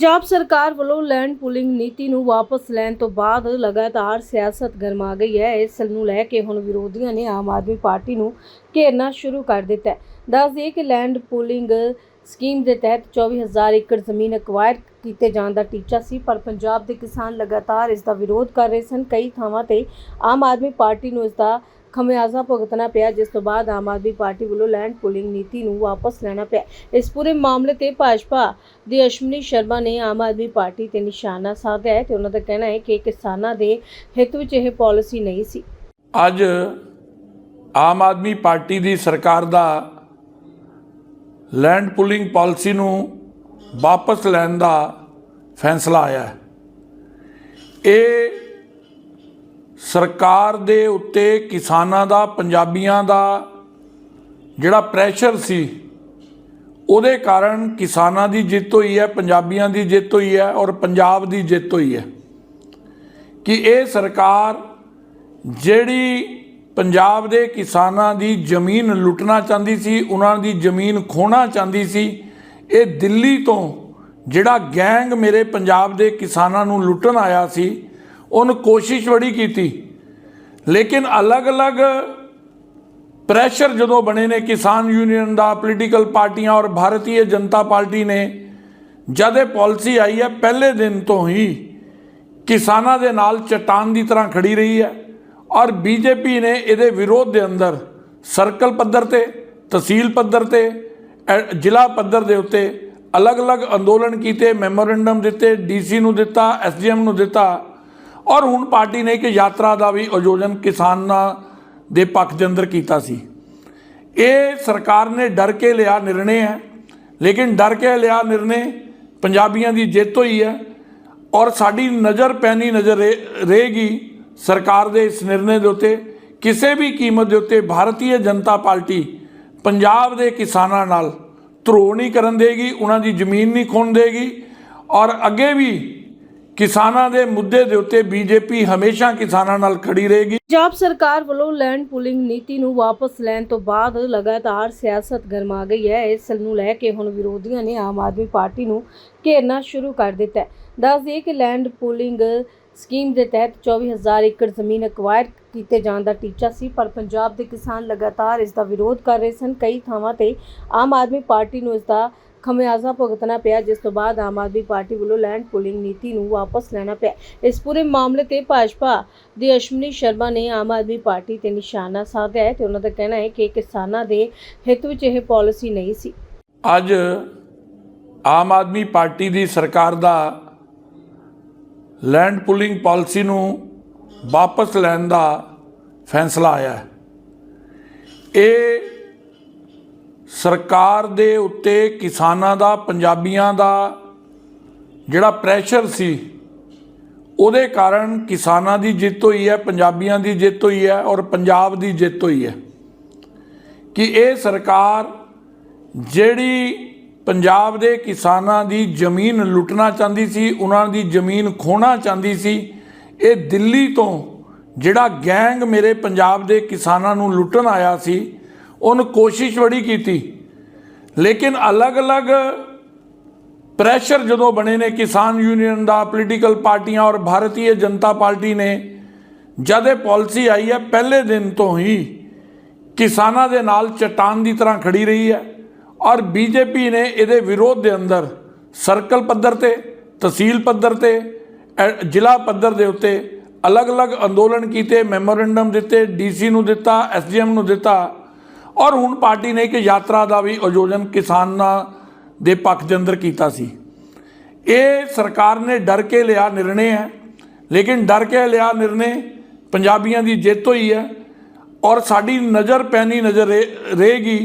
ਪੰਜਾਬ ਸਰਕਾਰ ਵੱਲੋਂ land pooling ਨੀਤੀ ਨੂੰ ਵਾਪਸ ਲੈਣ ਤੋਂ ਬਾਅਦ ਲਗਾਤਾਰ ਸਿਆਸਤ ਗਰਮਾ ਗਈ ਹੈ। ਇਸ ਨੂੰ ਲੈ ਕੇ ਹੁਣ ਵਿਰੋਧੀਆਂ ਨੇ ਆਮ ਆਦਮੀ ਪਾਰਟੀ ਨੂੰ ਘੇਰਨਾ ਸ਼ੁਰੂ ਕਰ ਦਿੱਤਾ ਹੈ। ਦੱਸ ਦਈਏ ਕਿ ਲੈਂਡ ਪੂਲਿੰਗ ਸਕੀਮ ਦੇ ਤਹਿਤ 24000 ਏਕੜ ਜ਼ਮੀਨ ਅਕਵਾਇਰ ਕੀਤੇ ਜਾਣ ਦਾ ਟੀਚਾ ਸੀ, ਪਰ ਪੰਜਾਬ ਦੇ ਕਿਸਾਨ ਲਗਾਤਾਰ ਇਸ ਦਾ ਵਿਰੋਧ ਕਰ ਰਹੇ ਸਨ। ਕਈ ਥਾਵਾਂ ਤੇ ਆਮ ਆਦਮੀ ਪਾਰਟੀ ਨੂੰ ਇਸ ਦਾ ਖਮਿਆਜ਼ਾ ਭੁਗਤਣਾ ਪਿਆ, ਜਿਸ ਤੋਂ ਬਾਅਦ ਆਮ ਆਦਮੀ ਪਾਰਟੀ ਵੱਲੋਂ ਲੈਂਡ ਪੂਲਿੰਗ ਨੀਤੀ ਨੂੰ ਵਾਪਸ ਲੈਣਾ ਪਿਆ। ਇਸ ਪੂਰੇ ਮਾਮਲੇ ਤੇ ਭਾਜਪਾ ਦੀ ਅਸ਼ਮਨੀ ਸ਼ਰਮਾ ਨੇ ਆਮ ਆਦਮੀ ਪਾਰਟੀ ਤੇ ਨਿਸ਼ਾਨਾ ਸਾਧਿਆ ਹੈ ਤੇ ਉਹਨਾਂ ਦਾ ਕਹਿਣਾ ਹੈ ਕਿ ਕਿਸਾਨਾਂ ਦੇ ਹਿੱਤ ਵਿੱਚ ਇਹ ਪਾਲਿਸੀ ਨਹੀਂ ਸੀ। ਅੱਜ ਆਮ ਆਦਮੀ ਪਾਰਟੀ ਦੀ ਸਰਕਾਰ ਦਾ ਲੈਂਡ ਪੁਲਿੰਗ ਪਾਲਿਸੀ ਨੂੰ ਵਾਪਸ ਲੈਣ ਦਾ ਫੈਸਲਾ ਆਇਆ ਹੈ। ਇਹ ਸਰਕਾਰ ਦੇ ਉੱਤੇ ਕਿਸਾਨਾਂ ਦਾ, ਪੰਜਾਬੀਆਂ ਦਾ ਜਿਹੜਾ ਪ੍ਰੈਸ਼ਰ ਸੀ, ਉਹਦੇ ਕਾਰਨ ਕਿਸਾਨਾਂ ਦੀ ਜਿੱਤ ਹੋਈ ਹੈ, ਪੰਜਾਬੀਆਂ ਦੀ ਜਿੱਤ ਹੋਈ ਹੈ ਔਰ ਪੰਜਾਬ ਦੀ ਜਿੱਤ ਹੋਈ ਹੈ। ਕਿ ਇਹ ਸਰਕਾਰ ਜਿਹੜੀ ਪੰਜਾਬ ਦੇ ਕਿਸਾਨਾਂ ਦੀ ਜ਼ਮੀਨ ਲੁੱਟਣਾ ਚਾਹੁੰਦੀ ਸੀ, ਉਹਨਾਂ ਦੀ ਜ਼ਮੀਨ ਖੋਣਾ ਚਾਹੁੰਦੀ ਸੀ, ਇਹ ਦਿੱਲੀ ਤੋਂ ਜਿਹੜਾ ਗੈਂਗ ਮੇਰੇ ਪੰਜਾਬ ਦੇ ਕਿਸਾਨਾਂ ਨੂੰ ਲੁੱਟਣ ਆਇਆ ਸੀ ਉਹਨ ਕੋਸ਼ਿਸ਼ ਬੜੀ ਕੀਤੀ। ਲੇਕਿਨ ਅਲੱਗ-ਅਲੱਗ ਪ੍ਰੈਸ਼ਰ ਜਦੋਂ ਬਣੇ ਨੇ, ਕਿਸਾਨ ਯੂਨੀਅਨ ਦਾ ਪੋਲੀਟੀਕਲ ਪਾਰਟੀਆਂ ਔਰ ਭਾਰਤੀ ਜਨਤਾ ਪਾਰਟੀ ਨੇ, ਜਦ ਇਹ ਪਾਲਿਸੀ ਆਈ ਹੈ, ਪਹਿਲੇ ਦਿਨ ਤੋਂ ਹੀ ਕਿਸਾਨਾਂ ਦੇ ਨਾਲ ਚਟਾਨ ਦੀ ਤਰ੍ਹਾਂ ਖੜੀ ਰਹੀ ਹੈ ਔਰ ਬੀਜੇਪੀ ਨੇ ਇਹਦੇ ਵਿਰੋਧ ਦੇ ਅੰਦਰ ਸਰਕਲ ਪੱਧਰ ਤੇ, ਤਹਿਸੀਲ ਪੱਧਰ ਤੇ ਐ- ਜ਼ਿਲ੍ਹਾ ਪੱਧਰ ਦੇ ਉੱਤੇ ਅਲੱਗ-ਅਲੱਗ ਅੰਦੋਲਨ ਕੀਤੇ ਮੈਮੋਰੈਂਡਮ ਦਿੱਤੇ ਡੀਸੀ ਨੂੰ ਦਿੱਤਾ ਐਸਡੀਐਮ ਨੂੰ ਦਿੱਤਾ। ਔਰ ਹੁਣ ਪਾਰਟੀ ਨੇ ਇੱਕ ਯਾਤਰਾ ਦਾ ਵੀ ਆਯੋਜਨ ਕਿਸਾਨਾਂ ਦੇ ਪੱਖ ਦੇ ਅੰਦਰ ਕੀਤਾ ਸੀ। ਇਹ ਸਰਕਾਰ ਨੇ ਡਰ ਕੇ ਲਿਆ ਨਿਰਣੇ ਹੈ, ਲੇਕਿਨ ਡਰ ਕੇ ਲਿਆ ਨਿਰਣੇ ਪੰਜਾਬੀਆਂ ਦੀ ਜਿੱਤ ਹੋਈ ਹੈ ਔਰ ਸਾਡੀ ਨਜ਼ਰ ਪੈਣੀ ਨਜ਼ਰ ਰਹੇ- ਰਹੇਗੀ ਸਰਕਾਰ ਦੇ ਇਸ ਨਿਰਣੇ ਦੇ ਉੱਤੇ। ਕਿਸੇ ਵੀ ਕੀਮਤ ਦੇ ਉੱਤੇ ਭਾਰਤੀ ਜਨਤਾ ਪਾਰਟੀ ਪੰਜਾਬ ਦੇ ਕਿਸਾਨਾਂ ਨਾਲ ਧਰੋ ਨਹੀਂ ਕਰਨ ਦੇਗੀ, ਉਹਨਾਂ ਦੀ ਜ਼ਮੀਨ ਨਹੀਂ ਖੋਣ ਦੇਗੀ ਔਰ ਅੱਗੇ ਵੀ ਕਿਸਾਨਾਂ ਦੇ ਮੁੱਦੇ ਦੇ ਉੱਤੇ ਬੀਜੇਪੀ ਹਮੇਸ਼ਾ ਕਿਸਾਨਾਂ ਨਾਲ ਖੜੀ ਰਹੇਗੀ। ਪੰਜਾਬ ਸਰਕਾਰ ਵੱਲੋਂ ਲੈਂਡ ਪੂਲਿੰਗ ਨੀਤੀ ਨੂੰ ਵਾਪਸ ਲੈਣ ਤੋਂ ਬਾਅਦ ਲਗਾਤਾਰ ਸਿਆਸਤ ਗਰਮਾ ਗਈ ਹੈ। ਇਸ ਨੂੰ ਲੈ ਕੇ ਹੁਣ ਵਿਰੋਧੀਆਂ ਨੇ ਆਮ ਆਦਮੀ ਪਾਰਟੀ ਨੂੰ ਘੇਰਨਾ ਸ਼ੁਰੂ ਕਰ ਦਿੱਤਾ ਹੈ। ਦੱਸ ਦਈਏ ਕਿ ਲੈਂਡ ਪੂਲਿੰਗ ਸਕੀਮ ਦੇ ਤਹਿਤ 24000 ਏਕੜ ਜ਼ਮੀਨ ਅਕਵਾਇਰ ਕੀਤੇ ਜਾਣ ਦਾ ਟੀਚਾ ਸੀ, ਪਰ ਪੰਜਾਬ ਦੇ ਕਿਸਾਨ ਲਗਾਤਾਰ ਇਸ ਦਾ ਵਿਰੋਧ ਕਰ ਰਹੇ ਸਨ। ਕਈ ਥਾਵਾਂ ਤੇ ਆਮ ਆਦਮੀ ਪਾਰਟੀ ਨੂੰ ਇਸ ਦਾ ਖਮਿਆਜ਼ਾ ਭੁਗਤਣਾ ਪਿਆ, ਜਿਸ ਤੋਂ ਬਾਅਦ ਆਮ ਆਦਮੀ ਪਾਰਟੀ ਵੱਲੋਂ ਲੈਂਡ ਪੂਲਿੰਗ ਨੀਤੀ ਨੂੰ ਵਾਪਸ ਲੈਣਾ ਪਿਆ। ਇਸ ਪੂਰੇ ਮਾਮਲੇ ਤੇ ਭਾਜਪਾ ਦੀ ਅਸ਼ਮਨੀ ਸ਼ਰਮਾ ਨੇ ਆਮ ਆਦਮੀ ਪਾਰਟੀ ਤੇ ਨਿਸ਼ਾਨਾ ਸਾਧਿਆ ਹੈ ਤੇ ਉਹਨਾਂ ਦਾ ਕਹਿਣਾ ਹੈ ਕਿ ਕਿਸਾਨਾਂ ਦੇ ਹਿੱਤ ਵਿੱਚ ਇਹ ਪਾਲਿਸੀ ਨਹੀਂ ਸੀ। ਅੱਜ ਆਮ ਆਦਮੀ ਪਾਰਟੀ ਦੀ ਸਰਕਾਰ ਦਾ ਲੈਂਡ ਪੁਲਿੰਗ ਪਾਲਿਸੀ ਨੂੰ ਵਾਪਸ ਲੈਣ ਦਾ ਫੈਸਲਾ ਆਇਆ ਹੈ। ਇਹ ਸਰਕਾਰ ਦੇ ਉੱਤੇ ਕਿਸਾਨਾਂ ਦਾ, ਪੰਜਾਬੀਆਂ ਦਾ ਜਿਹੜਾ ਪ੍ਰੈਸ਼ਰ ਸੀ, ਉਹਦੇ ਕਾਰਨ ਕਿਸਾਨਾਂ ਦੀ ਜਿੱਤ ਹੋਈ ਹੈ, ਪੰਜਾਬੀਆਂ ਦੀ ਜਿੱਤ ਹੋਈ ਹੈ ਔਰ ਪੰਜਾਬ ਦੀ ਜਿੱਤ ਹੋਈ ਹੈ ਕਿ ਇਹ ਸਰਕਾਰ ਜਿਹੜੀ ਪੰਜਾਬ ਦੇ ਕਿਸਾਨਾਂ ਦੀ ਜ਼ਮੀਨ ਲੁੱਟਣਾ ਚਾਹੁੰਦੀ ਸੀ, ਉਹਨਾਂ ਦੀ ਜ਼ਮੀਨ ਖੋਣਾ ਚਾਹੁੰਦੀ ਸੀ, ਇਹ ਦਿੱਲੀ ਤੋਂ ਜਿਹੜਾ ਗੈਂਗ ਮੇਰੇ ਪੰਜਾਬ ਦੇ ਕਿਸਾਨਾਂ ਨੂੰ ਲੁੱਟਣ ਆਇਆ ਸੀ ਉਹਨ ਕੋਸ਼ਿਸ਼ ਬੜੀ ਕੀਤੀ। ਲੇਕਿਨ ਅਲੱਗ-ਅਲੱਗ ਪ੍ਰੈਸ਼ਰ ਜਦੋਂ ਬਣੇ ਨੇ, ਕਿਸਾਨ ਯੂਨੀਅਨ ਦਾ ਪੋਲੀਟੀਕਲ ਪਾਰਟੀਆਂ ਔਰ ਭਾਰਤੀ ਜਨਤਾ ਪਾਰਟੀ ਨੇ, ਜਦ ਇਹ ਪਾਲਿਸੀ ਆਈ ਹੈ, ਪਹਿਲੇ ਦਿਨ ਤੋਂ ਹੀ ਕਿਸਾਨਾਂ ਦੇ ਨਾਲ ਚਟਾਨ ਦੀ ਤਰ੍ਹਾਂ ਖੜੀ ਰਹੀ ਹੈ ਔਰ ਬੀਜੇਪੀ ਨੇ ਇਹਦੇ ਵਿਰੋਧ ਦੇ ਅੰਦਰ ਸਰਕਲ ਪੱਧਰ ਤੇ, ਤਹਿਸੀਲ ਪੱਧਰ ਤੇ ਜ਼ਿਲ੍ਹਾ ਪੱਧਰ ਦੇ ਉੱਤੇ ਅਲੱਗ-ਅਲੱਗ ਅੰਦੋਲਨ ਕੀਤੇ ਮੈਮੋਰੈਂਡਮ ਦਿੱਤੇ ਡੀਸੀ ਨੂੰ ਦਿੱਤਾ ਐਸਡੀਐਮ ਨੂੰ ਦਿੱਤਾ। ਔਰ ਹੁਣ ਪਾਰਟੀ ਨੇ ਇੱਕ ਯਾਤਰਾ ਦਾ ਵੀ ਆਯੋਜਨ ਕਿਸਾਨਾਂ ਦੇ ਪੱਖ ਦੇ ਅੰਦਰ ਕੀਤਾ ਸੀ। ਇਹ ਸਰਕਾਰ ਨੇ ਡਰ ਕੇ ਲਿਆ ਨਿਰਣੇ ਹੈ, ਲੇਕਿਨ ਡਰ ਕੇ ਲਿਆ ਨਿਰਣੇ ਪੰਜਾਬੀਆਂ ਦੀ ਜਿੱਤ ਹੋਈ ਹੈ ਔਰ ਸਾਡੀ ਨਜ਼ਰ ਪੈਣੀ ਨਜ਼ਰ ਰਹੇ- ਰਹੇਗੀ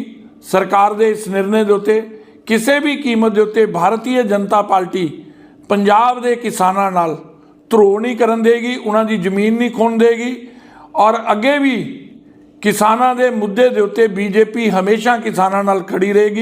ਸਰਕਾਰ ਦੇ ਇਸ ਨਿਰਣੇ ਦੇ ਉੱਤੇ। ਕਿਸੇ ਵੀ ਕੀਮਤ ਦੇ ਉੱਤੇ ਭਾਰਤੀ ਜਨਤਾ ਪਾਰਟੀ ਪੰਜਾਬ ਦੇ ਕਿਸਾਨਾਂ ਨਾਲ ਧਰੋ ਨਹੀਂ ਕਰਨ ਦੇਗੀ, ਉਹਨਾਂ ਦੀ ਜ਼ਮੀਨ ਨਹੀਂ ਖੋਣ ਦੇਗੀ ਔਰ ਅੱਗੇ ਵੀ ਕਿਸਾਨਾਂ ਦੇ ਮੁੱਦੇ ਦੇ ਉੱਤੇ ਬੀਜੇਪੀ ਹਮੇਸ਼ਾ ਕਿਸਾਨਾਂ ਨਾਲ ਖੜੀ ਰਹੇਗੀ।